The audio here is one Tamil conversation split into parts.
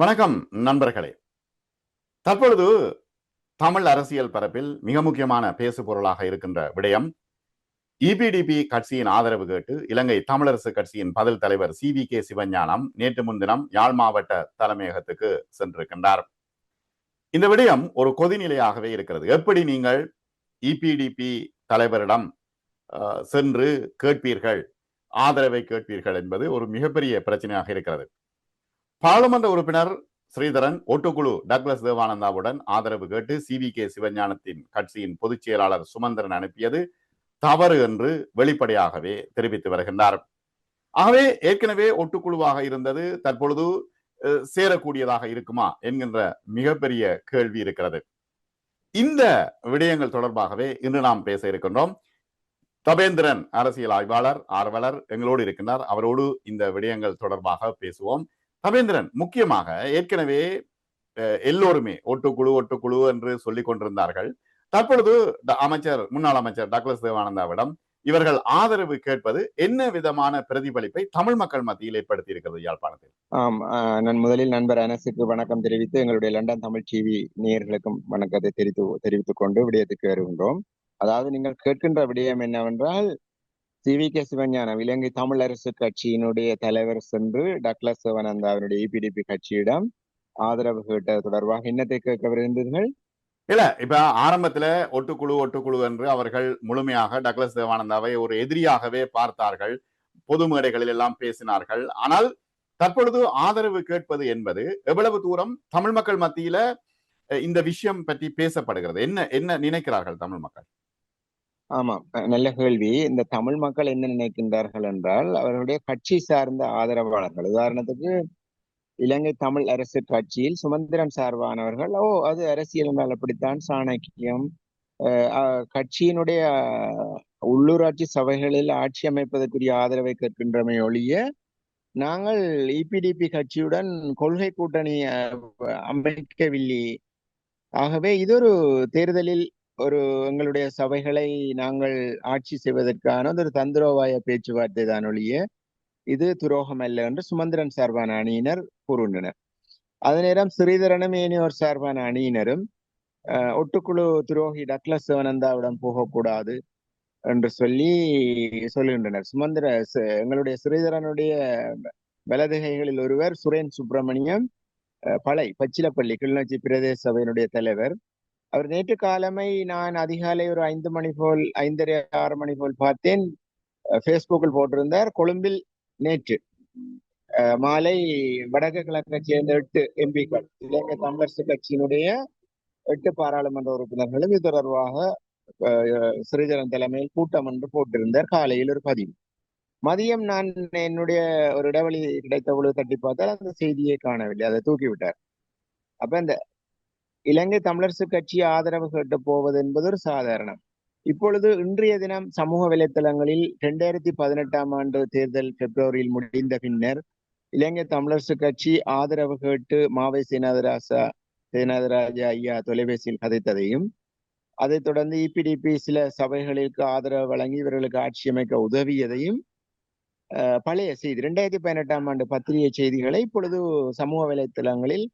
வணக்கம் நண்பர்களே. தற்பொழுது தமிழ் அரசியல் பரப்பில் மிக முக்கியமான பேசு பொருளாக இருக்கின்ற விடயம் இபிடிபி கட்சியின் ஆதரவு கேட்டு இலங்கை தமிழரசு கட்சியின் பதில் தலைவர் சி வி கே சிவஞானம் நேற்று முன்தினம் யாழ் மாவட்ட தலைமையகத்துக்கு சென்றிருக்கின்றார். இந்த விடயம் ஒரு கொதிநிலையாகவே இருக்கிறது. எப்படி நீங்கள் இபிடிபி தலைவரிடம் சென்று கேட்பீர்கள்? ஆதரவை கேட்பீர்கள் என்பது ஒரு மிகப்பெரிய பிரச்சனையாக இருக்கிறது. பாராளுமன்ற உறுப்பினர் ஸ்ரீதரன் ஓட்டுக்குழு டக்ளஸ் தேவானந்தாவுடன் ஆதரவு கேட்டு சி வி கே சிவஞானத்தின் கட்சியின் பொதுச் செயலாளர் சுமந்திரன் அனுப்பியது தவறு என்று வெளிப்படையாகவே தெரிவித்து வருகின்றார். ஆகவே ஏற்கனவே ஒட்டுக்குழுவாக இருந்தது தற்பொழுது சேரக்கூடியதாக இருக்குமா என்கின்ற மிகப்பெரிய கேள்வி இருக்கிறது. இந்த விடயங்கள் தொடர்பாகவே இன்று நாம் பேச இருக்கின்றோம். தபேந்திரன் அரசியல் ஆய்வாளர் ஆர்வலர் எங்களோடு இருக்கின்றார். அவரோடு இந்த விடயங்கள் தொடர்பாக பேசுவோம். சபேந்திரன் முக்கியமாக ஏற்கனவே அஹ், எல்லோருமே ஒட்டுக்குழு ஒட்டுக்குழு என்று சொல்லிக் கொண்டிருந்தார்கள். தற்பொழுது அமைச்சர் முன்னாள் அமைச்சர் டக்ளஸ் தேவானந்தாவிடம் இவர்கள் ஆதரவு கேட்பது என்ன விதமான பிரதிபலிப்பை தமிழ் மக்கள் மத்தியில் ஏற்படுத்தி இருக்கிறது யாழ்ப்பாணத்தில்? ஆம் ஆஹ் நான் முதலில் நண்பர் அனசுக்கு வணக்கம் தெரிவித்து எங்களுடைய லண்டன் தமிழ் டிவி நேயர்களுக்கும் வணக்கத்தை தெரிவித்து தெரிவித்துக் கொண்டு விடயத்துக்கு வருகின்றோம். அதாவது நீங்கள் கேட்கின்ற விடயம் என்னவென்றால் C V K. Sivagnanam Ilankai Tamilarasu கட்சியினுடைய தலைவர் சென்று டக்ளஸ் சிவனந்தாவினுடைய இபிடிபி கட்சியிடம் ஆதரவு கேட்டது தொடர்பாக என்னத்தை கேட்க விரும்புகிறீர்கள்? இல்ல இப்ப ஆரம்பத்துல ஒட்டுக்குழு ஒட்டுக்குழு என்று அவர்கள் முழுமையாக டக்ளஸ் தேவானந்தாவை ஒரு எதிரியாகவே பார்த்தார்கள். பொது மேடைகளில் எல்லாம் பேசினார்கள். ஆனால் தற்பொழுது ஆதரவு கேட்பது என்பது எவ்வளவு தூரம் தமிழ் மக்கள் மத்தியில இந்த விஷயம் பற்றி பேசப்படுகிறது? என்ன என்ன நினைக்கிறார்கள் தமிழ் மக்கள்? ஆமாம் நல்ல கேள்வி. இந்த தமிழ் மக்கள் என்ன நினைக்கின்றார்கள் என்றால் அவர்களுடைய கட்சி சார்ந்த ஆதரவாளர்கள். உதாரணத்துக்கு இலங்கை தமிழ் அரசு கட்சியில் சுமந்திரன் சார்பானவர்கள் ஓ அது அரசியல் என்றால் அப்படித்தான் சாணக்கியம். கட்சியினுடைய உள்ளூராட்சி சபைகளில் ஆட்சி அமைப்பதற்குரிய ஆதரவை கேட்கின்றமை ஒழிய நாங்கள் இபிடிபி கட்சியுடன் கொள்கை கூட்டணி அமைக்கவில்லை. ஆகவே இது ஒரு தேர்தலில் ஒரு எங்களுடைய சபைகளை நாங்கள் ஆட்சி செய்வதற்கான ஒரு தந்திரோபாய பேச்சுவார்த்தை தான் ஒழிய இது துரோகம் அல்ல என்று சுமந்திரன் சார்பான அணியினர் கூறுகின்றனர். அதே நேரம் ஸ்ரீதரனும் ஏனியோர் சார்பான அணியினரும் ஒட்டுக்குழு துரோகி டக்ளஸ் சிவனந்தாவிடம் போகக்கூடாது என்று சொல்லி சொல்லுகின்றனர் சுமந்திர ச- எங்களுடைய ஸ்ரீதரனுடைய வலதுகைகளில் ஒருவர் சுரேன் சுப்பிரமணியம் அஹ், பச்சிலப்பள்ளி கிளிநொச்சி பிரதேச சபையினுடைய தலைவர். அவர் நேற்று காலமை நான் அதிகாலை ஒரு ஐந்து மணி போல் ஐந்தரை ஆறு மணி போல் பார்த்தேன். ஃபேஸ்புக்கில் போட்டிருந்தார். கொழும்பில் நேற்று. மாலை வடக்கு கிழக்கை சேர்ந்த எட்டு எம்பிக்கள் இலங்கை தமிழரசு கட்சியினுடைய எட்டு பாராளுமன்ற உறுப்பினர்களும் இது தொடர்பாக அஹ், ஸ்ரீதரன் தலைமையில் கூட்டம் என்று போட்டிருந்தார். காலையில் ஒரு பதிவு. மதியம் நான் என்னுடைய ஒரு இடைவெளி கிடைத்த பொழுது தட்டி பார்த்தால் அந்த செய்தியை காணவில்லை. அதை தூக்கி விட்டார் அப்ப இந்த இலங்கை தமிழரசு கட்சி ஆதரவு கேட்டு போவது என்பது ஒரு சாதாரணம். இப்பொழுது இன்றைய தினம் சமூக வலைத்தளங்களில் இரண்டாயிரத்தி பதினெட்டாம் ஆண்டு தேர்தல் பிப்ரவரியில் முடிந்த பின்னர் இலங்கை தமிழரசு கட்சி ஆதரவு கேட்டு மாவை சேனாதராசா சேனாதராஜா ஐயா தொலைபேசியில் கதைத்ததையும் அதைத் தொடர்ந்து இபிடிபி சில சபைகளுக்கு ஆதரவு வழங்கி இவர்களுக்கு ஆட்சி அமைக்க உதவியதையும் அஹ், பழைய செய்தி இரண்டாயிரத்தி பதினெட்டாம் ஆண்டு பத்திரிகை செய்திகளை இப்பொழுது சமூக வலைத்தளங்களில்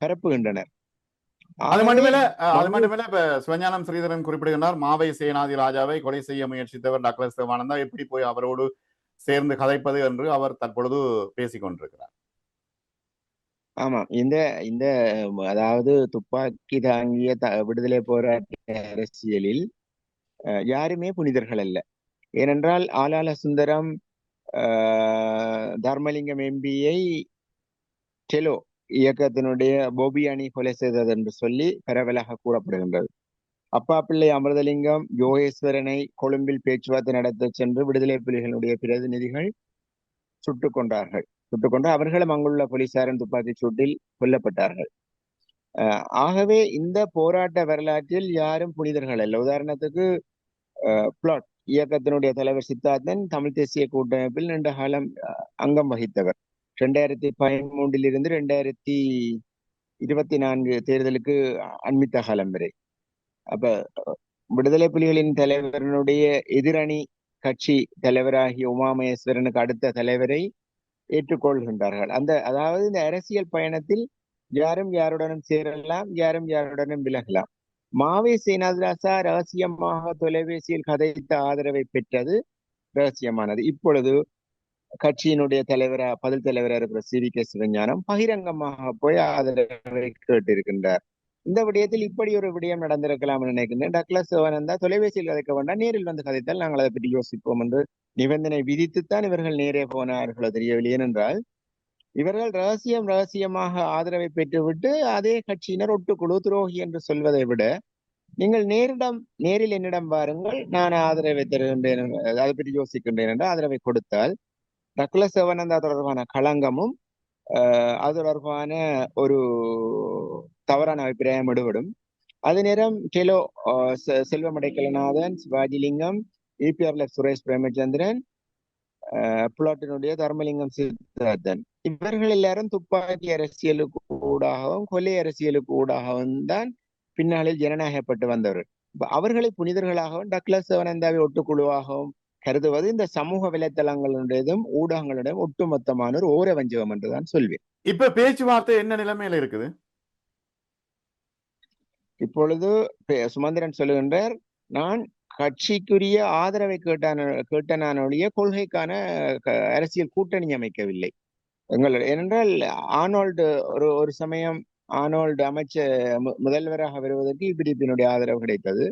பரப்புகின்றனர். அது மட்டுமில்ல அது மட்டுமில்ல இப்ப சிவஞானம் ஸ்ரீதரன் குறிப்பிடுகின்றார் மாவை சேனாதி ராஜாவை கொலை செய்ய முயற்சித்தவர் டக்ளஸ் தேவானந்தா எப்படி போய் அவரோடு சேர்ந்து கதைப்பது என்று அவர் தற்பொழுது பேசிக் கொண்டிருக்கிறார். ஆமா இந்த இந்த அதாவது துப்பாக்கி தாங்கிய விடுதலை போராட்ட அரசியலில் யாருமே புனிதர்கள் அல்ல. ஏனென்றால் ஆலால சுந்தரம் தர்மலிங்கம் எம்பியை டெலோ இயக்கத்தினுடைய போபி அணி கொலை செய்தது என்று சொல்லி பரவலாக கூறப்படுகின்றது. அப்பா பிள்ளை அமிர்தலிங்கம் யோகேஸ்வரனை கொழும்பில் பேச்சுவார்த்தை நடத்த சென்று விடுதலை புலிகளுடைய பிரதிநிதிகள் சுட்டுக் கொண்டார்கள் சுட்டுக் கொண்டு அவர்களும் அங்குள்ள போலீசாரின் துப்பாக்கி சூட்டில் கொல்லப்பட்டார்கள். ஆகவே இந்த போராட்ட வரலாற்றில் யாரும் புனிதர்கள் அல்ல. உதாரணத்துக்கு பிளாட் இயக்கத்தினுடைய தலைவர் சித்தார்த்தன் தமிழ் தேசிய கூட்டமைப்பில் நீண்ட காலம் அஹ், அங்கம் வகித்தவர். ரெண்டாயிரத்தி பதிமூன்றில் இருந்து ரெண்டாயிரத்தி இருபத்தி நான்கு தேர்தலுக்கு அண்மித்த காலம் வரை. அப்ப விடுதலை புலிகளின் தலைவரனுடைய எதிரணி கட்சி தலைவராகிய உமாமகேஸ்வரனுக்கு அடுத்த தலைவரை ஏற்றுக்கொள்கின்றார்கள். அந்த அதாவது இந்த அரசியல் பயணத்தில் யாரும் யாருடனும் சேரலாம் யாரும் யாருடனும் விலகலாம். மாவே சேனாதிராசா ரகசியமாக தொலைபேசியில் கதைத்த ஆதரவை பெற்றது ரகசியமானது. இப்பொழுது கட்சியினுடைய தலைவரா பதில் தலைவரா இருக்கிற சி. வி. கே. சிவஞானம் பகிரங்கமாக போய் ஆதரவை கேட்டிருக்கின்றார். இந்த விடயத்தில் இப்படி ஒரு விடயம் நடந்திருக்கலாம் நினைக்கின்றேன். டக்ளஸ் சிவானந்தா தொலைபேசியில் கதைக்க வேண்டாம். நேரில் வந்து கதைத்தால் நாங்கள் அதை பற்றி யோசிப்போம் என்று நிபந்தனை விதித்துத்தான் இவர்கள் நேரே போனார்களோ தெரியவில்லை. ஏனென்றால் இவர்கள் ரகசியம் ரகசியமாக ஆதரவை பெற்றுவிட்டு அதே கட்சியினர் ஒட்டுக்குழு துரோகி என்று சொல்வதை விட நீங்கள் நேரிடம் நேரில் என்னிடம் வாருங்கள். நான் ஆதரவை தருகின்றேன். அதை பற்றி யோசிக்கின்றேன் என்று ஆதரவை கொடுத்தால் சகல சிவனந்தா தொடர்பான களங்கமும் அது தொடர்பான ஒரு தவறான அபிப்பிராயம் விடுபடும். அதே நேரம் டெலோ செல்வமடைக்கலநாதன் சிவாஜிலிங்கம் இபிஆர்ல சுரேஷ் பிரேமச்சந்திரன் புலாட்டினுடைய தர்மலிங்கம் சித்தார்த்தன். இவர்கள் எல்லாரும் துப்பாக்கி அரசியலுக்கு ஊடாகவும் கொலை அரசியலுக்கு ஊடாகவும் தான் பின்னாளில் ஜனநாயகப்பட்டு வந்தவர்கள். அவர்களை புனிதர்களாகவும் டக்ளஸ் சிவனந்தாவை ஒட்டுக்குழுவாகவும் கருதுவது இந்த சமூக வலைத்தளங்களுடையதும் ஊடகங்களுடையும் ஒட்டுமொத்தமான ஒரு ஓர வஞ்சகம் என்றுதான் சொல்வேன். இப்ப பேச்சுவார்த்தை என்ன நிலைமையில இருக்குது? இப்பொழுது சுமந்திரன் சொல்லுகின்றார் நான் கட்சிக்குரிய ஆதரவை கேட்டான கேட்டனானொழிய கொள்கைக்கான அரசியல் கூட்டணி அமைக்கவில்லை. எங்கள் ஏனென்றால் ஆனோல்டு ஒரு ஒரு சமயம் ஆனோல்டு அமைச்சர் முதல்வராக வருவதற்கு இபிடிபியினுடைய ஆதரவு கிடைத்தது.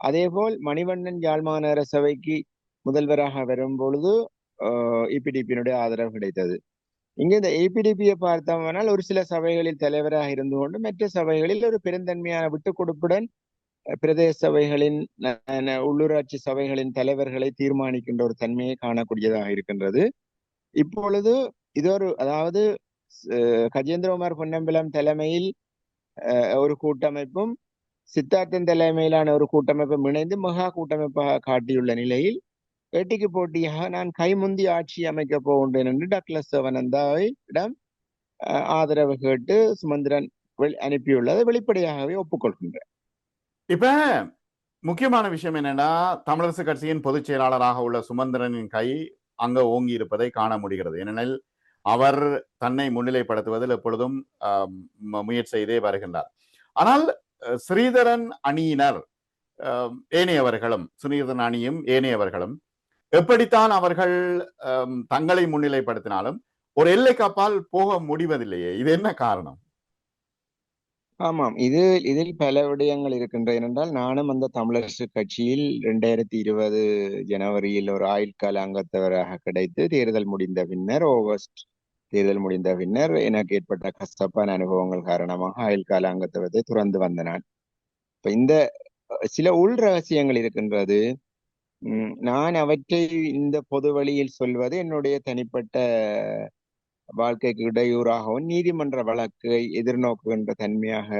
அதேபோல் மணிவண்ணன் யாழ்மாநகர சபைக்கு முதல்வராக வரும் பொழுது இபிடிபியினுடைய ஆதரவு கிடைத்தது. இங்கே இந்த ஏபிடிபியை பார்த்தோம்னால் ஒரு சில சபைகளில் தலைவராக இருந்து கொண்டு மற்ற சபைகளில் ஒரு பெருந்தன்மையான விட்டுக் கொடுப்புடன் பிரதேச சபைகளின் உள்ளூராட்சி சபைகளின் தலைவர்களை தீர்மானிக்கின்ற ஒரு தன்மையை காணக்கூடியதாக இருக்கின்றது. இப்பொழுது இது ஒரு அதாவது கஜேந்திரகுமார் பொன்னம்பலம் தலைமையில் ஒரு கூட்டமைப்பும் சித்தார்த்தன் தலைமையிலான ஒரு கூட்டமைப்பும் இணைந்து மகா கூட்டமைப்பாக காட்டியுள்ள நிலையில் வேட்டிக்கு போட்டியாக நான் கைமுந்தி ஆட்சி அமைக்க போகின்றேன் என்று டக்ளஸ் சவனந்தாவிடம் ஆதரவு கேட்டு சுமந்திரன் அனுப்பியுள்ளதை வெளிப்படையாகவே ஒப்புக்கொள்கின்றேன். இப்ப முக்கியமான விஷயம் என்னன்னா தமிழரசு கட்சியின் பொதுச் செயலாளராக உள்ள சுமந்திரனின் கை அங்க ஓங்கி இருப்பதை காண முடிகிறது. ஏனெனில் அவர் தன்னை முன்னிலைப்படுத்துவதில் எப்பொழுதும் முயற்சி செய்தே வருகின்றார். ஆனால் ஸ்ரீதரன் அணியினர் ஏனையவர்களும் ஸ்ரீதரன் அணியும் ஏனையவர்களும் எப்படித்தான் அவர்கள் தங்களை முன்னிலைப்படுத்தினாலும் ஒரு எல்லைக்காப்பால் போக முடிவதில்லையே. இது என்ன காரணம்? ஆமாம். இது இதில் பல விடயங்கள் இருக்கின்ற ஏனென்றால் நானும் அந்த தமிழரசு கட்சியில் இரண்டாயிரத்தி இருபது ஜனவரியில் ஒரு ஆயுட்கால அங்கத்தவராக கிடைத்து தேர்தல் முடிந்த பின்னர் ஆகஸ்ட் தேர்தல் முடிந்த பின்னர் எனக்கு ஏற்பட்ட கஷ்டப்பான அனுபவங்கள் காரணமாக ஆயுள்கால அங்கத்தவத்தை துறந்து வந்த நான் இப்ப இந்த சில உள் ரகசியங்கள் இருக்கின்றது. நான் அவற்றை இந்த பொது வழியில் சொல்வது என்னுடைய தனிப்பட்ட வாழ்க்கைக்கு இடையூறாகவும் நீதிமன்ற வழக்கை எதிர்நோக்குகின்ற தன்மையாக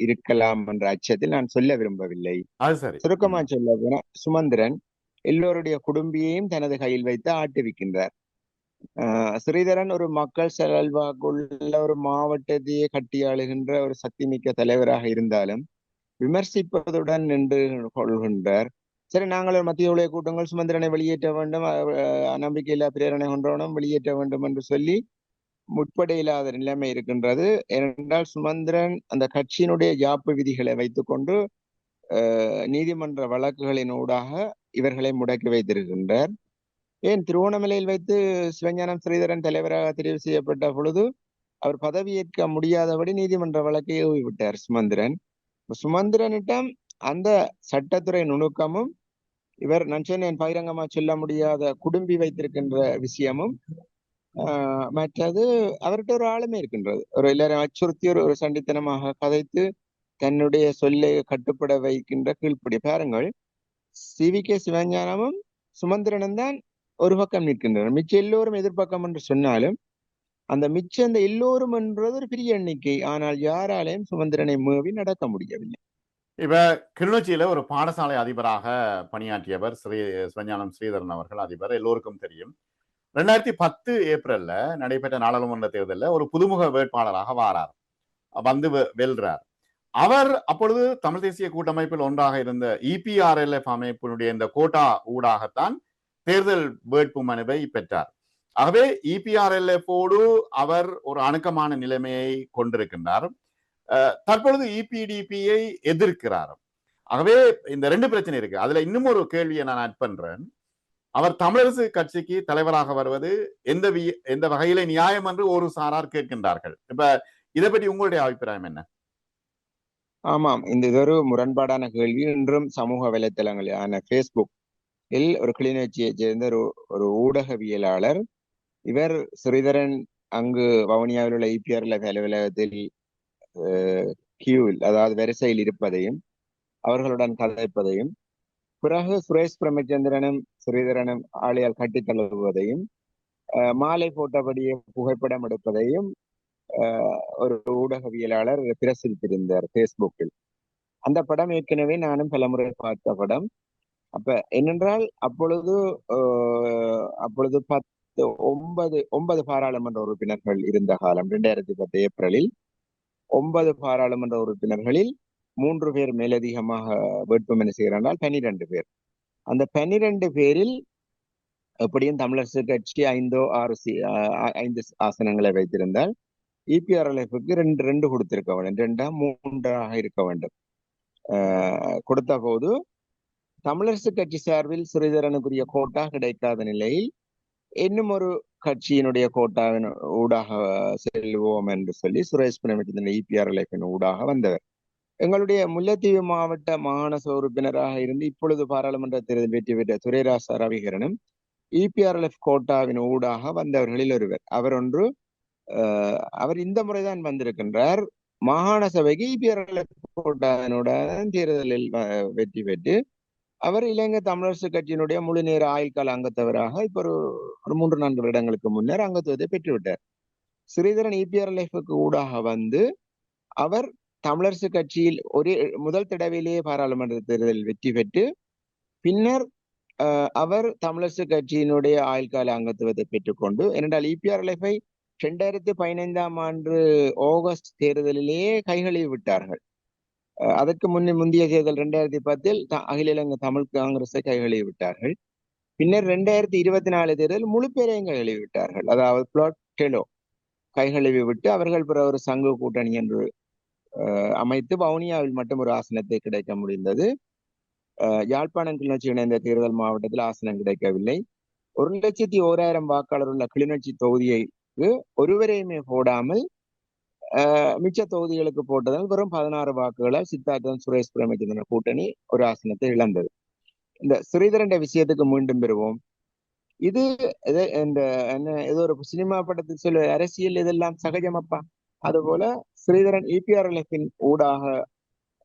இருக்கலாம் என்ற அச்சத்தில் நான் சொல்ல விரும்பவில்லை. சுருக்கமா சொல்ல போனா சுமந்திரன் எல்லோருடைய குடும்பியையும் தனது கையில் வைத்து ஆட்டுவிக்கின்றார். ஸ்ரீதரன் ஒரு மக்கள் செல்வாக்குள்ள ஒரு மாவட்டத்தையே கட்டியாளுகின்ற ஒரு சக்தி மிக்க தலைவராக இருந்தாலும் விமர்சிப்பதுடன் நின்று கொள்கின்றார். சரி நாங்கள் மத்திய உலக கூட்டங்கள் சுமந்திரனை வெளியேற்ற வேண்டும் நம்பிக்கையில்லா பிரேரணை கொன்றவனும் வெளியேற்ற வேண்டும் என்று சொல்லி முற்படையில்லாத நிலைமை இருக்கின்றது. ஏனென்றால் சுமந்திரன் அந்த கட்சியினுடைய யாப்பு விதிகளை வைத்துக்கொண்டு நீதிமன்ற வழக்குகளின் ஊடாக இவர்களை முடக்கி வைத்திருக்கின்றார். ஏன் திருவோணமலையில் வைத்து சிவஞானம் ஸ்ரீதரன் தலைவராக தெரிவு செய்யப்பட்ட பொழுது அவர் பதவியேற்க முடியாதபடி நீதிமன்ற வழக்கை ஓய்விட்டார் சுமந்திரன். சுமந்திரனிடம் அந்த சட்டத்துறை நுணுக்கமும் இவர் நான் பகிரங்கமா சொல்ல முடியாத குடும்பி வைத்திருக்கின்ற விஷயமும் மற்றது அவர்கிட்ட ஒரு ஆளுமே இருக்கின்றது. ஒரு எல்லாரும் அச்சுறுத்தி ஒரு ஒரு சண்டித்தனமாக கதைத்து தன்னுடைய சொல்லை கட்டுப்பட வைக்கின்ற கீழ்ப்படி பாருங்கள் சி. வி. கே. சிவஞானமும் சுமந்திரனும் தான் ஒரு பக்கம் நிற்கின்றனர். மிச்சம் எல்லோரும் எதிர்பக்கம் என்று சொன்னாலும் அந்த மிச்சம் அந்த எல்லோரும் என்றது ஒரு பெரிய எண்ணிக்கை. ஆனால் யாராலையும் சுமந்திரனை மேவி நடக்க முடியவில்லை. இப்ப கிளிநொச்சியில ஒரு பாடசாலை அதிபராக பணியாற்றியவர் ஸ்ரீ சிவஞானம் ஸ்ரீதரன் அவர்கள் அதிபர். எல்லோருக்கும் தெரியும். ரெண்டாயிரத்தி பத்து ஏப்ரல்ல நடைபெற்ற நாடாளுமன்ற தேர்தலில் ஒரு புதுமுக வேட்பாளராக வாரார். வந்து வெல்றார். அவர் அப்பொழுது தமிழ் தேசிய கூட்டமைப்பில் ஒன்றாக இருந்த இபிஆர்எல்எஃப் அமைப்பினுடைய இந்த கோட்டா ஊடாகத்தான் தேர்தல் வேட்பு மனுவை பெற்றார். ஆகவே இபிஆர்எல்எஃபோடு அவர் ஒரு அணுக்கமான நிலைமையை கொண்டிருக்கின்றார். தற்பொழுது இபிடிபியை எதிர்க்கிறார் ஆகவே இந்த ரெண்டு பிரச்சனை இருக்கு. அதுல இன்னும் ஒரு கேள்வியை நான் ஆட் பண்றேன். அவர் தமிழரசு கட்சிக்கு தலைவராக வருவது எந்த வி- எந்த வகையில நியாயம் என்று ஒரு சாரார் கேட்கின்றார்கள். இப்ப இதை பற்றி உங்களுடைய அபிப்பிராயம் என்ன? ஆமாம். இந்த இது ஒரு முரண்பாடான கேள்வி. இன்றும் சமூக வலைத்தளங்களான பேஸ்புக் இல் ஒரு கிளிநொச்சியைச் சேர்ந்த ஒரு ஒரு ஊடகவியலாளர். இவர் ஸ்ரீதரன் அங்கு வவுனியாவில் உள்ள இபிஆர்ல அலுவலகத்தில் கியூவில் அதாவது வரிசையில் இருப்பதையும் அவர்களுடன் கதைப்பதையும் பிறகு சுரேஷ் பிரமச்சந்திரனும் ஸ்ரீதரனும் ஆளையால் கட்டித் தழுவுவதையும் அஹ், மாலை போட்டபடியே புகைப்படம் எடுப்பதையும் ஒரு ஊடகவியலாளர் பிரசுரித்திருந்தார் ஃபேஸ்புக்கில் அந்த படம் ஏற்கனவே நானும் பலமுறை பார்த்த படம். அப்ப என்னென்றால் அப்பொழுது அப்பொழுது பத்து ஒன்பது ஒன்பது பாராளுமன்ற உறுப்பினர்கள் இருந்த காலம் இரண்டாயிரத்தி பத்து ஏப்ரலில் ஒன்பது பாராளுமன்ற உறுப்பினர்களில் மூன்று பேர் மேலதிகமாக வேட்புமனு செய்கிறார்கள் பனிரெண்டு பேர். அந்த பனிரெண்டு பேரில் எப்படியும் தமிழரசு கட்சி ஐந்தோ ஆறு சி ஐந்து ஆசனங்களை வைத்திருந்தால் இபிஆர்எல்எஃப்க்கு ரெண்டு ரெண்டு கொடுத்திருக்க வேண்டும். ரெண்டா மூன்றாக இருக்க வேண்டும். கொடுத்த போது தமிழரசு கட்சி சார்பில் சிறிதரனுக்குரிய கோட்டா கிடைக்காத நிலையில் இன்னும் ஒரு கட்சியினுடைய கோட்டாவின் ஊடாக செல்வோம் என்று சொல்லி சுரேஷ் பிரேமச்சந்திரன் இபிஆர்எல்எஃபின் ஊடாக வந்தவர். எங்களுடைய முல்லைத்தீவு மாவட்ட மாகாண உறுப்பினராக இருந்து இப்பொழுது பாராளுமன்ற தேர்தல் வெற்றி பெற்ற துரைராச ரவிகரனும் இபிஆர்எல்எஃப் கோட்டாவின் ஊடாக வந்தவர்களில் ஒருவர். அவர் ஒன்று அவர் இந்த முறைதான் வந்திருக்கின்றார். மாகாண சபைக்கு இபிஆர்எல்எஃப் கோட்டாவினுடன் தேர்தலில் வெற்றி பெற்று அவர் இலங்கை தமிழரசு கட்சியினுடைய முழு நேர ஆயுள்கால அங்கத்தவராக இப்போ ஒரு ஒரு மூன்று நான்கு வருடங்களுக்கு முன்னர் அங்கத்துவத்தை பெற்றுவிட்டார். ஸ்ரீதரன் இபிஆர்எல்எஃப்க்கு ஊடாக வந்து அவர் தமிழரசு கட்சியில் ஒரே முதல் தடவையிலேயே பாராளுமன்ற தேர்தலில் வெற்றி பெற்று பின்னர் அஹ், அவர் தமிழரசு கட்சியினுடைய ஆயுள்கால அங்கத்துவத்தை பெற்றுக்கொண்டு ஏனென்றால் லைஃபை ரெண்டாயிரத்தி பதினைந்தாம் ஆண்டு ஆகஸ்ட் தேர்தலிலேயே கைகழுவி விட்டார்கள். அஹ், அதற்கு முன்னே முந்தைய தேர்தல் ரெண்டாயிரத்தி பத்தில் அகில இலங்கை தமிழ் காங்கிரஸை கைகழுவி விட்டார்கள். பின்னர் ரெண்டாயிரத்தி இருபத்தி நாலு தேர்தல் முழு பேரையும் கைகழுவி விட்டார்கள் அதாவது பிளாட் டெலோ கைகழுவி விட்டு அவர்கள் பிற ஒரு சங்கு கூட்டணி என்று அமைத்து வவுனியாவில் மட்டும் ஒரு ஆசனத்தை கிடைக்க முடிந்தது. யாழ்ப்பாணம் கிளிநொச்சி இணைந்த தேர்தல் மாவட்டத்தில் ஆசனம் கிடைக்கவில்லை. ஒரு லட்சத்தி ஓராயிரம் வாக்காளர் உள்ள கிளிநொச்சி தொகுதியைக்கு ஒருவரையுமே போடாமல் மிச்ச தொகுதிகளுக்கு போட்டதால் வெறும் பதினாறு வாக்குகளால் சித்தார்த்தன் சுரேஷ் பிரேமச்சந்திரன் கூட்டணி ஒரு ஆசனத்தை இழந்தது. இந்த ஸ்ரீதரண்ட விஷயத்துக்கு மீண்டும் பெறுவோம் இது இந்த என்ன ஏதோ ஒரு சினிமா படத்தில் சொல்ல அரசியல் இதெல்லாம் சகஜமப்பா? அதுபோல ஸ்ரீதரன் இபிஆர்எல்எஃபின் ஊடாக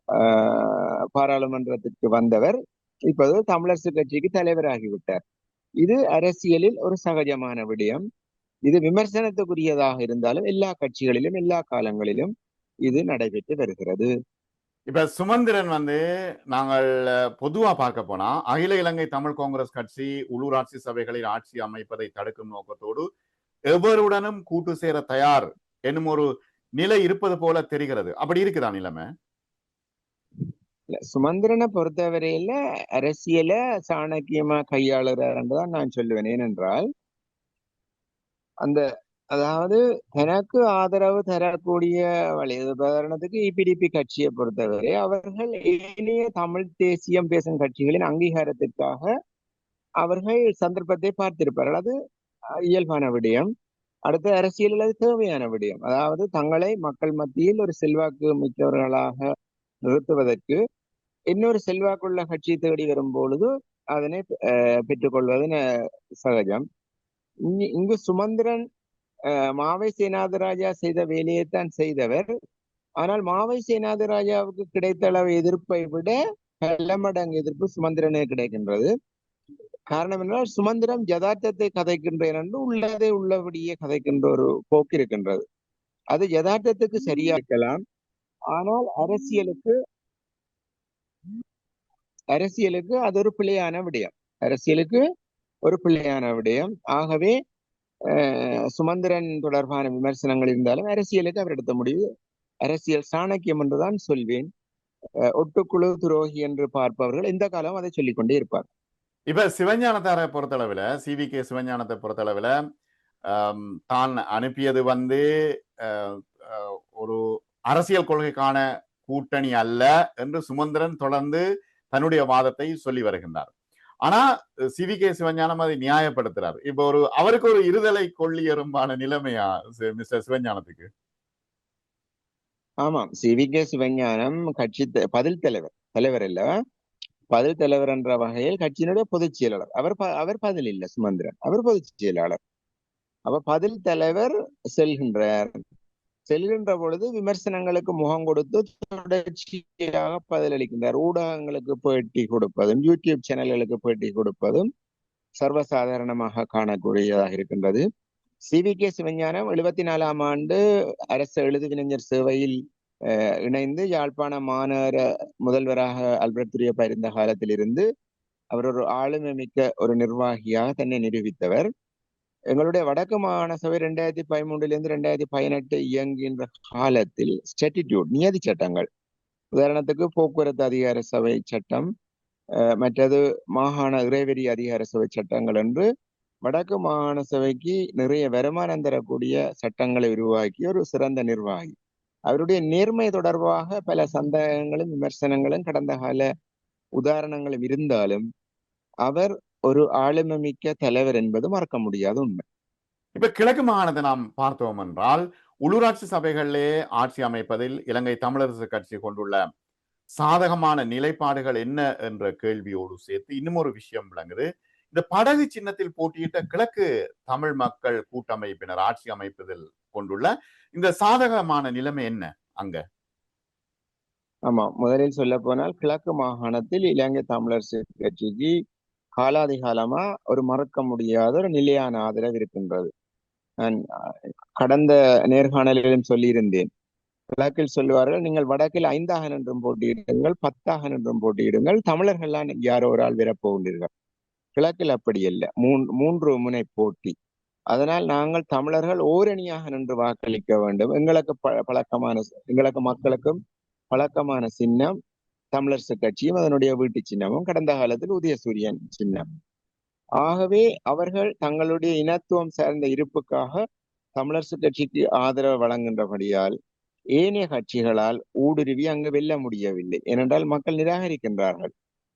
ஆஹ், பாராளுமன்றத்திற்கு வந்தவர் இப்போது தமிழரசு கட்சிக்கு தலைவராகிவிட்டார். இது அரசியலில் ஒரு சகஜமான விடயம். இது விமர்சனத்துக்குரியதாக இருந்தாலும் எல்லா கட்சிகளிலும் எல்லா காலங்களிலும் இது நடைபெற்று வருகிறது. இப்ப சுமந்திரன் வந்து நாங்கள் பொதுவா பார்க்க போனா அகில இலங்கை தமிழ் காங்கிரஸ் கட்சி உள்ளூராட்சி சபைகளில் ஆட்சி அமைப்பதை தடுக்கும் நோக்கத்தோடு எவருடனும் கூட்டு சேர தயார் என்னும் ஒரு நிலை இருப்பது போல தெரிகிறது. அப்படி இருக்குதா நிலைமை? இல்ல, சுமந்திரனை பொறுத்தவரையில அரசியல சாணக்கியமா கையாளுறாருன்றதான் நான் சொல்லுவேன். ஏனென்றால் அந்த அதாவது எனக்கு ஆதரவு தரக்கூடிய வழி உதாரணத்துக்கு இபிடிபி கட்சியை பொறுத்தவரை அவர்கள் ஏனைய தமிழ் தேசியம் பேசும் கட்சிகளின் அங்கீகாரத்திற்காக அவர்கள் சந்தர்ப்பத்தை பார்த்திருப்பார்கள். அது இயல்பான விடயம். அடுத்த அரசியலில் அது தேவையான விடயம். அதாவது தங்களை மக்கள் மத்தியில் ஒரு செல்வாக்கு மிக்கவர்களாக நிறுத்துவதற்கு இன்னொரு செல்வாக்குள்ள கட்சி தேடி வரும் பொழுது அதனை பெற்றுக்கொள்வது சகஜம். இங்கு- இங்கு சுமந்திரன் மாவை சேனாதராஜா செய்த வேலையைத்தான் செய்தவர். ஆனால் மாவை சேனாதராஜாவுக்கு கிடைத்த அளவு எதிர்ப்பை விட பல மடங்கு எதிர்ப்பு சுமந்திரனுக்கு கிடைக்கின்றது. காரணம் என்றால் சுமந்திரம் யதார்த்தத்தை கதைக்கின்றேன் என்று உள்ளதே உள்ளபடியே கதைக்கின்ற ஒரு போக்கு இருக்கின்றது. அது யதார்த்தத்துக்கு சரியா இருக்கலாம். ஆனால் அரசியலுக்கு அரசியலுக்கு அது ஒரு பிழையான விடயம். அரசியலுக்கு ஒரு பிள்ளையான விடயம். ஆகவே சுமந்திரன் தொடர்பான விமர்சனங்கள் இருந்தாலும் அரசியலுக்கு அவர் எடுத்த முடிவு அரசியல் சாணக்கியம் என்றுதான் சொல்வேன். ஒட்டுக்குழு துரோகி என்று பார்ப்பவர்கள் இந்த காலம் அதை சொல்லிக் கொண்டே இருப்பார். இப்ப சிவஞானத்தாரை பொறுத்தளவுல சி வி கே சிவஞானத்தை பொறுத்தளவுல தான் அனுப்பியது வந்து ஒரு அரசியல் கொள்கைக்கான கூட்டணி அல்ல என்று சுமந்திரன் தொடர்ந்து தன்னுடைய வாதத்தை சொல்லி வருகின்றார். ஆனா சிவி கே சிவஞானம் அதை நியாயப்படுத்துறார். இப்ப ஒரு அவருக்கு ஒரு இருதலை கொள்ளி எறும்பான நிலைமையா மிஸ்டர் சிவஞானத்துக்கு? ஆமாம் சிவி கே சிவஞானம் கட்சி த- பதில் தலைவர் தலைவர் இல்ல. பதில் தலைவர் என்ற வகையில் கட்சியினுடைய பொதுச் செயலாளர். அவர் அவர் பதில் இல்ல சுமந்திரன். அவர் பொதுச் செயலாளர். அப்ப பதில் தலைவர் செல்கின்றார். செல்கின்ற பொழுது விமர்சனங்களுக்கு முகம் கொடுத்து தொடர்ச்சியாக பதிலளிக்கின்றார். ஊடகங்களுக்கு பேட்டி கொடுப்பதும் யூடியூப் சேனல்களுக்கு பேட்டி கொடுப்பதும் சர்வசாதாரணமாக காணக்கூடியதாக இருக்கின்றது. சி வி கே சிவஞானம் எழுபத்தி நாலாம் ஆண்டு அரசு எழுதுவினைஞர் சேவையில் அஹ், இணைந்து யாழ்ப்பாண மாநகர முதல்வராக அல்பர்ட் துரியப்பா இருந்த காலத்திலிருந்து அவர் ஒரு ஆளுமை மிக்க ஒரு நிர்வாகியாக தன்னை நிரூபித்தவர். எங்களுடைய வடக்கு மாகாண சபை ரெண்டாயிரத்தி பதிமூன்றிலிருந்து ரெண்டாயிரத்தி பதினெட்டு இயங்குகின்ற காலத்தில் ஸ்டெட்டிடியூட் நியதி சட்டங்கள். உதாரணத்துக்கு போக்குவரத்து அதிகார சபை சட்டம் மற்றது மாகாண இறைவெறி அதிகார சபை சட்டங்கள் என்று வடக்கு மாகாண சபைக்கு நிறைய வருமானம் தரக்கூடிய சட்டங்களை உருவாக்கி ஒரு சிறந்த நிர்வாகி. அவருடைய நேர்மை தொடர்பாக பல சந்தேகங்களும் விமர்சனங்களும் கடந்த கால உதாரணங்களும் இருந்தாலும் அவர் ஒரு ஆளுமை மிக்க தலைவர் என்பது மறக்க முடியாத உண்மை. இப்ப கிழக்கு மாகாணத்தை நாம் பார்த்தோம் என்றால் உள்ளூராட்சி சபைகளிலே ஆட்சி அமைப்பதில் இலங்கை தமிழரசு கட்சி கொண்டுள்ள சாதகமான நிலைப்பாடுகள் என்ன என்ற கேள்வியோடு சேர்த்து இன்னும் ஒரு விஷயம் விளங்குது. இந்த படகு சின்னத்தில் போட்டியிட்ட கிழக்கு தமிழ் மக்கள் கூட்டமைப்பினர் ஆட்சி அமைப்பதில் கொண்டுள்ள இந்த சாதகமான நிலைமை என்ன அங்க? ஆமா முதலில் சொல்ல போனால் கிழக்கு மாகாணத்தில் இலங்கை தமிழரசு கட்சிக்கு காலாதி காலமா ஒரு மறக்க முடியாத ஒரு நிலையான ஆதரவு இருக்கின்றது. நான் கடந்த நேர்காணலிலும் சொல்லியிருந்தேன். கிழக்கில் சொல்லுவார்கள் நீங்கள் வடக்கில் ஐந்தாக நின்றும் போட்டியிடுங்கள் பத்தாக நின்றும் போட்டியிடுங்கள் தமிழர்கள்லாம் யாரோ ஒரு ஆள் விரப்போகின்றீர்கள். கிழக்கில் அப்படி அல்ல. மூன் மூன்று முனை போட்டி. அதனால் நாங்கள் தமிழர்கள் ஓரணியாக நின்று வாக்களிக்க வேண்டும். எங்களுக்கு பழக்கமான எங்களுக்கு மக்களுக்கும் பழக்கமான சின்னம் தமிழரசு கட்சியும் அதனுடைய வீட்டு சின்னமும் கடந்த காலத்தில் உதயசூரியன் சின்னம். ஆகவே அவர்கள் தங்களுடைய இனத்துவம் சார்ந்த இருப்புக்காக தமிழரசு கட்சிக்கு ஆதரவு வழங்குகின்றபடியால் ஏனைய கட்சிகளால் ஊடுருவி அங்கு வெல்ல முடியவில்லை. ஏனென்றால் மக்கள் நிராகரிக்கின்றார்கள்.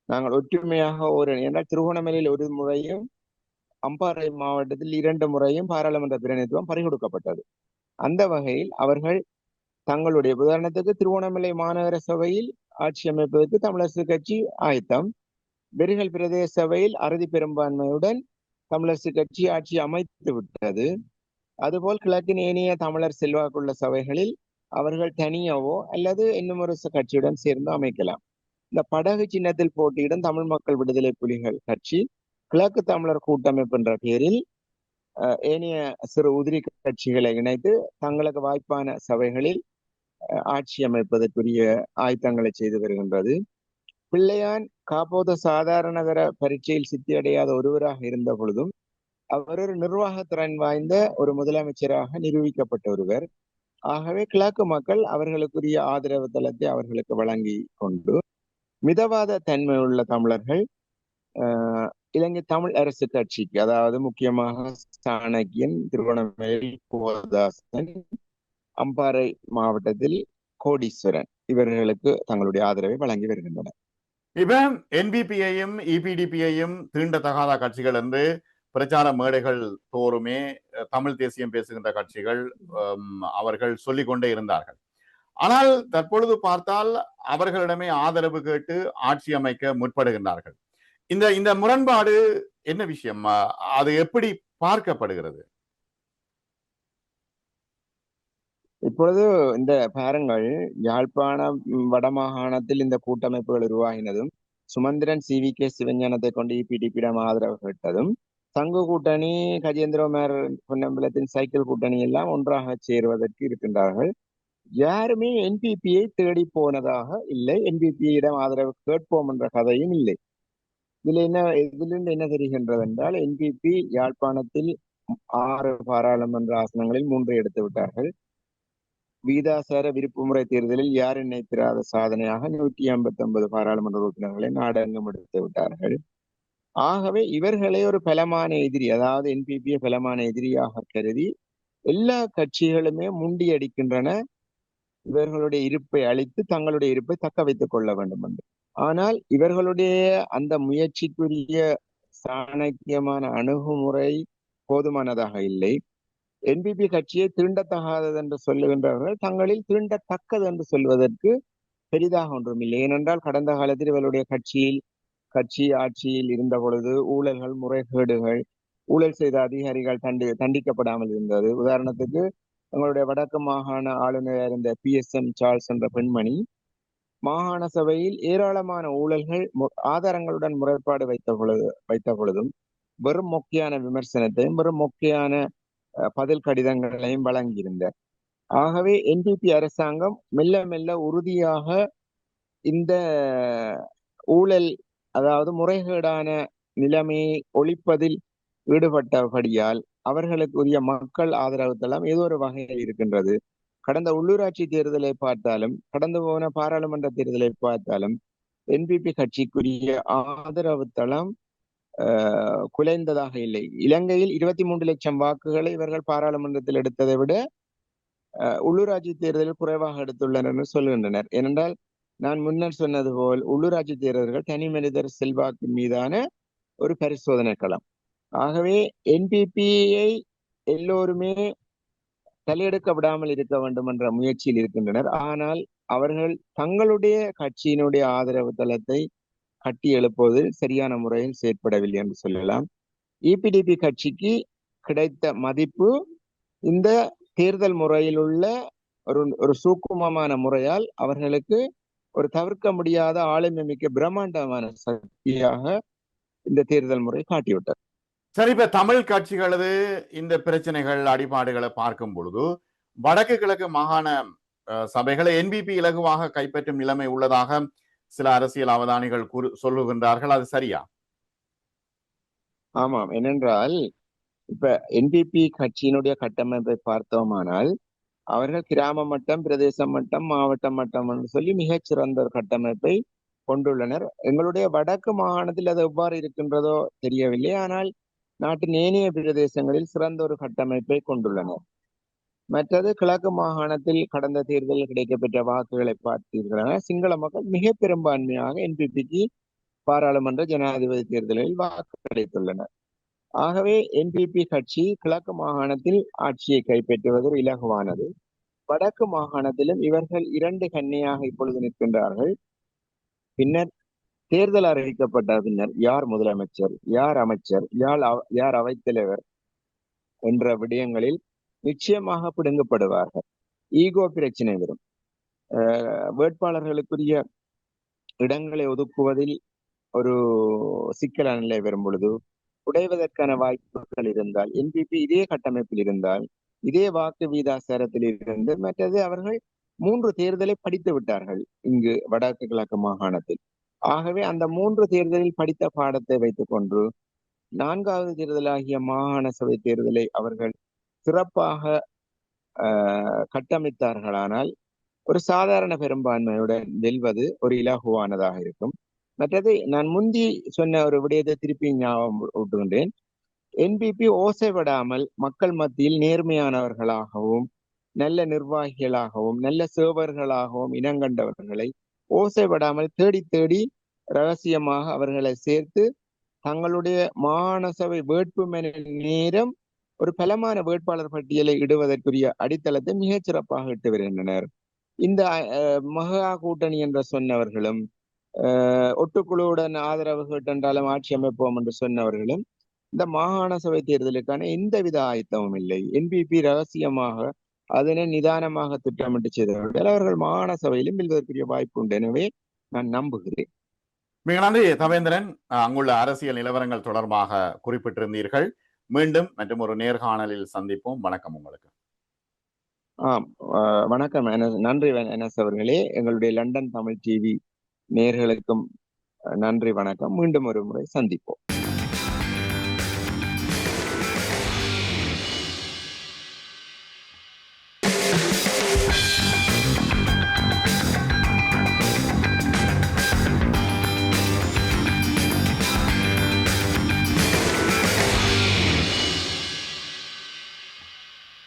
நாங்கள் ஒற்றுமையாக ஒரு என்றால் திருகோணமலையில் ஒரு முறையும் அம்பாறை மாவட்டத்தில் இரண்டு முறையும் பாராளுமன்ற பிரதிநிதித்துவம் பறிகொடுக்கப்பட்டது. அந்த வகையில் அவர்கள் தங்களுடைய உதாரணத்துக்கு திருவோணமலை மாநகர சபையில் ஆட்சி அமைப்பதற்கு தமிழரசு கட்சி ஆயத்தம். பெருகல் பிரதேச சபையில் அறுதி பெரும்பான்மையுடன் தமிழரசு கட்சி ஆட்சி அமைத்து விட்டது. அதுபோல் கிழக்கின் ஏனைய தமிழர் செல்வாக்குள்ள சபைகளில் அவர்கள் தனியாவோ அல்லது இன்னும் ஒரு கட்சியுடன் சேர்ந்து அமைக்கலாம். இந்த படகு சின்னத்தில் போட்டியிடும் தமிழ் மக்கள் விடுதலை புலிகள் கட்சி கிழக்கு தமிழர் கூட்டமைப்பு என்ற பெயரில் அஹ், ஏனைய சிறு உதிரி கட்சிகளை இணைத்து தங்களுக்கு வாய்ப்பான சபைகளில் ஆட்சி அமைப்பதற்குரிய ஆயத்தங்களை செய்து வருகின்றது பிள்ளையான் காப்போத சாதாரணகர பரீட்சையில் சித்தியடையாத ஒருவராக இருந்த பொழுதும் அவர் ஒரு நிர்வாகத்திறன் வாய்ந்த ஒரு முதலமைச்சராக நிரூபிக்கப்பட்ட ஒருவர். ஆகவே கிழக்கு மக்கள் அவர்களுக்குரிய ஆதரவு தளத்தை அவர்களுக்கு வழங்கி கொண்டு மிதவாத தன்மை உள்ள தமிழர்கள் ஆஹ், இலங்கை தமிழ் அரசு கட்சிக்கு அதாவது முக்கியமாக சாணக்கியன் திருவண்ணாமலை கோதாசன் அம்பாறை மாவட்டத்தில் கோடீஸ்வரன் இவர்களுக்கு தங்களுடைய ஆதரவை வழங்கி வருகின்றனர். இப்ப என்பிபியையும் இபிடிபியையும் தீண்டத்தகாத கட்சிகள் என்று பிரச்சார மேடைகள் தோறுமே தமிழ் தேசியம் பேசுகின்ற கட்சிகள் அவர்கள் சொல்லிக் கொண்டே இருந்தார்கள். ஆனால் தற்பொழுது பார்த்தால் அவர்களிடமே ஆதரவு கேட்டு ஆட்சி அமைக்க முற்படுகின்றார்கள். இந்த இந்த முரண்பாடு என்ன விஷயம்? அது எப்படி பார்க்கப்படுகிறது? இப்பொழுது இந்த பாருங்கள் யாழ்ப்பாண வடமாகாணத்தில் இந்த கூட்டமைப்புகள் உருவாகினதும் சுமந்திரன் சி. வி. கே. சிவஞானத்தை கொண்டு இபிடிபியிடம் ஆதரவு கேட்டதும் சங்கு கூட்டணி கஜேந்திரகுமார் பொன்னம்பலத்தின் சைக்கிள் கூட்டணி எல்லாம் ஒன்றாக சேருவதற்கு இருக்கின்றார்கள். யாருமே என்பிபியை தேடி போனதாக இல்லை. என்பிபியிடம் ஆதரவு கேட்போம் என்ற கதையும் இல்லை. இதுல என்ன இதிலிருந்து என்ன தெரிகின்றது என்றால் என்பிபி யாழ்ப்பாணத்தில் ஆறு பாராளுமன்ற ஆசனங்களில் மூன்று எடுத்து விட்டார்கள். வீதாசார விருப்புமுறை தேர்தலில் யார் நினைத்திராத சாதனையாக நூற்றி ஐம்பத்தி ஒன்பது பாராளுமன்ற உறுப்பினர்களை நாடகம் எடுத்து விட்டார்கள். ஆகவே இவர்களே ஒரு பலமான எதிரி அதாவது என்பிபியை பலமான எதிரியாக கருதி எல்லா கட்சிகளுமே முண்டியடிக்கின்றன இவர்களுடைய இருப்பை அழித்து தங்களுடைய இருப்பை தக்க வைத்துக் கொள்ள வேண்டும் என்று. ஆனால் இவர்களுடைய அந்த முயற்சிக்குரிய சாணக்கியமான அணுகுமுறை போதுமானதாக இல்லை. என்பிபி கட்சியை தீண்டத்தகாதது என்று சொல்லுகின்றவர்கள் தங்களில் தீண்டத்தக்கது என்று சொல்வதற்கு பெரிதாக ஒன்றுமில்லை ஏனென்றால் கடந்த காலத்தில் இவருடைய கட்சியில் கட்சி ஆட்சியில் இருந்த பொழுது ஊழல்கள் முறைகேடுகள் ஊழல் செய்த அதிகாரிகள் தண்டி தண்டிக்கப்படாமல் இருந்தது. உதாரணத்துக்கு எங்களுடைய வடக்கு மாகாண ஆளுநராக இருந்த பி எஸ் எம் சார்ல்ஸ் என்ற பெண்மணி மாகாண சபையில் ஏராளமான ஊழல்கள் ஆதாரங்களுடன் முறைப்பாடு வைத்த பொழுது வைத்த பொழுதும் வெறும் மொக்கையான விமர்சனத்தையும் வெறும் மொக்கையான பதில் கடிதங்களையும் வழங்கியிருந்தார். ஆகவே என்பிபி அரசாங்கம் மெல்ல மெல்ல உறுதியாக இந்த ஊழல் அதாவது முறைகேடான நிலைமையை ஒழிப்பதில் ஈடுபட்டபடியால் அவர்களுக்கு உரிய மக்கள் ஆதரவு தளம் ஏதோ ஒரு வகையில் இருக்கின்றது. கடந்த உள்ளூராட்சி தேர்தலை பார்த்தாலும் கடந்து போன பாராளுமன்ற தேர்தலை பார்த்தாலும் என்பிபி கட்சிக்குரிய ஆதரவு தளம் குலைந்ததாக இல்லை. இலங்கையில் இருபத்தி மூன்று லட்சம் வாக்குகளை இவர்கள் பாராளுமன்றத்தில் எடுத்ததை விட உள்ளூராட்சி தேர்தலில் குறைவாக எடுத்துள்ளனர் என்று சொல்கின்றனர். ஏனென்றால் நான் முன்னர் சொன்னது போல் உள்ளூராட்சி தேர்தல்கள் தனி மனிதர் செல்வாக்கு மீதான ஒரு பரிசோதனை களம். ஆகவே என்பிபியை எல்லோருமே தலையெடுக்க விடாமல் இருக்க வேண்டும் என்ற முயற்சியில் இருக்கின்றனர். ஆனால் அவர்கள் தங்களுடைய கட்சியினுடைய ஆதரவு தளத்தை கட்டி எழுப்புவதில் சரியான முறையில் செயற்படவில்லை என்று சொல்லலாம். இபிடிபி கட்சிக்கு கிடைத்த மதிப்பு இந்த தேர்தல் முறையில் உள்ள ஒரு ஒரு சூக்குமமான முறையால் அவர்களுக்கு ஒரு தவிர்க்க முடியாத ஆளுமை மிக்க பிரம்மாண்டமான சக்தியாக இந்த தேர்தல் முறை காட்டிவிட்டது. சரி இப்ப தமிழ் கட்சிகளது இந்த பிரச்சனைகள் அடிபாடுகளை பார்க்கும் பொழுது வடக்கு கிழக்கு மாகாண சபைகளை என்பிபி இலகுவாக கைப்பற்றும் நிலைமை உள்ளதாக சில அரசியல் அவதானிகள் கூறு சொல்லுகின்றார்கள் அது சரியா? ஆமாம். ஏனென்றால் இப்ப என்பிபி கட்சியினுடைய கட்டமைப்பை பார்த்தோமானால் அவர்கள் கிராம மட்டம் பிரதேசம் மட்டம் மாவட்ட மட்டம் என்று சொல்லி மிகச்சிறந்த ஒரு கட்டமைப்பை கொண்டுள்ளனர். எங்களுடைய வடக்கு மாகாணத்தில் அது எவ்வாறு இருக்கின்றதோ தெரியவில்லை. ஆனால் நாட்டின் ஏனைய பிரதேசங்களில் சிறந்த ஒரு கட்டமைப்பை கொண்டுள்ளனர். மற்றது கிழக்கு மாகாணத்தில் கடந்த தேர்தலில் கிடைக்கப்பெற்ற வாக்குகளை பார்த்தீர்கள் சிங்கள மக்கள் மிக பெரும்பான்மையாக என்பிபிக்கு பாராளுமன்ற ஜனாதிபதி தேர்தலில் வாக்களித்துள்ளனர் ஆகவே என்பிபி கட்சி கிழக்கு மாகாணத்தில் ஆட்சியை கைப்பற்றுவது இலகுவானது. வடக்கு மாகாணத்திலும் இவர்கள் இரண்டு கன்னியாக இப்பொழுது நிற்கின்றார்கள். பின்னர் தேர்தல் அறிவிக்கப்பட்ட பின்னர் யார் முதலமைச்சர் யார் அமைச்சர் யார் யார் அவைத்தலைவர் என்ற விடயங்களில் நிச்சயமாக பிடுங்கப்படுவார்கள். ஈகோ பிரச்சனை வரும். வேட்பாளர்களுக்குரிய இடங்களை ஒதுக்குவதில் ஒரு சிக்கலான நிலை வரும் பொழுது உடைவதற்கான வாய்ப்புகள் இருந்தால் என்பிபி இதே கட்டமைப்பில் இருந்தால் இதே வாக்கு வீதாசாரத்தில் இருந்து மற்றது அவர்கள் மூன்று தேர்தலை படித்து விட்டார்கள் இங்கு வடக்கு கிழக்கு மாகாணத்தில். ஆகவே அந்த மூன்று தேர்தலில் படித்த பாடத்தை வைத்துக்கொண்டு நான்காவது தேர்தலாகிய மாகாண சபை தேர்தலை அவர்கள் சிறப்பாக கட்டமைத்தார்களானால் ஒரு சாதாரண பெரும்பான்மையுடன் வெல்வது ஒரு இலகுவானதாக இருக்கும். மற்றது நான் முந்தி சொன்ன ஒரு விடயத்தை திருப்பி ஞாபகம் விட்டுகின்றேன் என்பிபி ஓசைப்படாமல் மக்கள் மத்தியில் நேர்மையானவர்களாகவும் நல்ல நிர்வாகிகளாகவும் நல்ல சேவர்களாகவும் இனங்கண்டவர்களை ஓசைப்படாமல் தேடி தேடி ரகசியமாக அவர்களை சேர்த்து தங்களுடைய மாகாண சபை நேரம் ஒரு பலமான வேட்பாளர் பட்டியலை இடுவதற்குரிய அடித்தளத்தை மிகச் சிறப்பாக இட்டு வருகின்றனர். இந்த மகா கூட்டணி என்று சொன்னவர்களும் ஒட்டுக்குழுவுடன் ஆதரவு கேட்டென்றாலும் ஆட்சி அமைப்போம் என்று சொன்னவர்களும் இந்த மாகாண சபை தேர்தலுக்கான எந்தவித ஆயத்தமும் இல்லை. என்பிபி ரகசியமாக அதனை நிதானமாக திட்டமிட்டு செய்தவர்கள் அவர்கள் மாகாண சபையிலும் வெல்வதற்குரிய வாய்ப்பு உண்டு. எனவே நான் நம்புகிறேன். மிக நன்றி தவேந்திரன். அங்குள்ள அரசியல் நிலவரங்கள் தொடர்பாக குறிப்பிட்டிருந்தீர்கள். மீண்டும் மற்றும் ஒரு நேர்காணலில் சந்திப்போம். வணக்கம் உங்களுக்கு. ஆம் வணக்கம். நன்றி என்எஸ் அவர்களே எங்களுடைய லண்டன் தமிழ் டிவி நேர்களுக்கும் நன்றி வணக்கம். மீண்டும் ஒரு முறை சந்திப்போம்.